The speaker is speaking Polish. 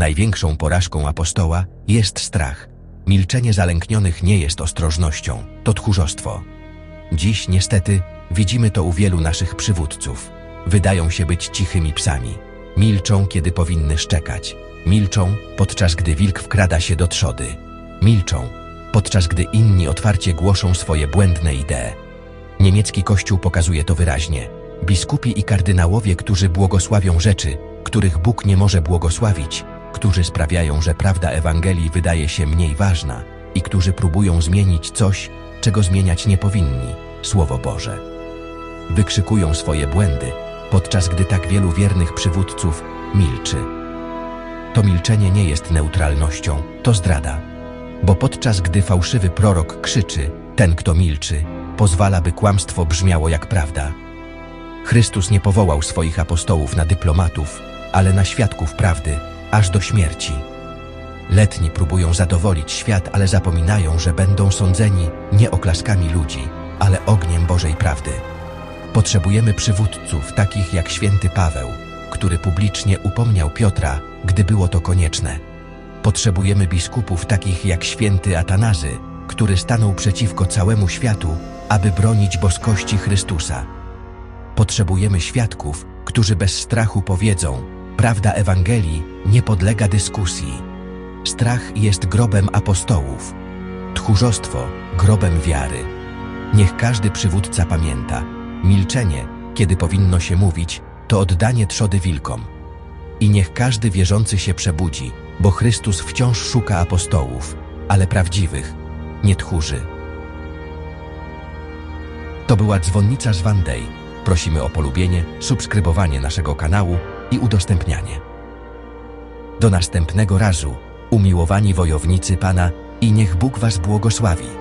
Największą porażką apostoła jest strach. Milczenie zalęknionych nie jest ostrożnością, to tchórzostwo. Dziś niestety widzimy to u wielu naszych przywódców. Wydają się być cichymi psami. Milczą, kiedy powinny szczekać. Milczą, podczas gdy wilk wkrada się do trzody. Milczą, podczas gdy inni otwarcie głoszą swoje błędne idee. Niemiecki kościół pokazuje to wyraźnie. Biskupi i kardynałowie, którzy błogosławią rzeczy, których Bóg nie może błogosławić, którzy sprawiają, że prawda Ewangelii wydaje się mniej ważna i którzy próbują zmienić coś, czego zmieniać nie powinni Słowo Boże. Wykrzykują swoje błędy, podczas gdy tak wielu wiernych przywódców milczy. To milczenie nie jest neutralnością, to zdrada. Bo podczas gdy fałszywy prorok krzyczy, ten kto milczy, pozwala by kłamstwo brzmiało jak prawda. Chrystus nie powołał swoich apostołów na dyplomatów, ale na świadków prawdy, aż do śmierci. Letni próbują zadowolić świat, ale zapominają, że będą sądzeni nie oklaskami ludzi, ale ogniem Bożej prawdy. Potrzebujemy przywódców takich jak święty Paweł, który publicznie upomniał Piotra, gdy było to konieczne. Potrzebujemy biskupów takich jak święty Atanazy, który stanął przeciwko całemu światu, aby bronić boskości Chrystusa. Potrzebujemy świadków, którzy bez strachu powiedzą: Prawda Ewangelii nie podlega dyskusji. Strach jest grobem apostołów, tchórzostwo grobem wiary. Niech każdy przywódca pamięta: milczenie, kiedy powinno się mówić, to oddanie trzody wilkom. I niech każdy wierzący się przebudzi, bo Chrystus wciąż szuka apostołów, ale prawdziwych, nie tchórzy. To była dzwonnica z Wandej. Prosimy o polubienie, subskrybowanie naszego kanału i udostępnianie. Do następnego razu, umiłowani wojownicy Pana, i niech Bóg Was błogosławi.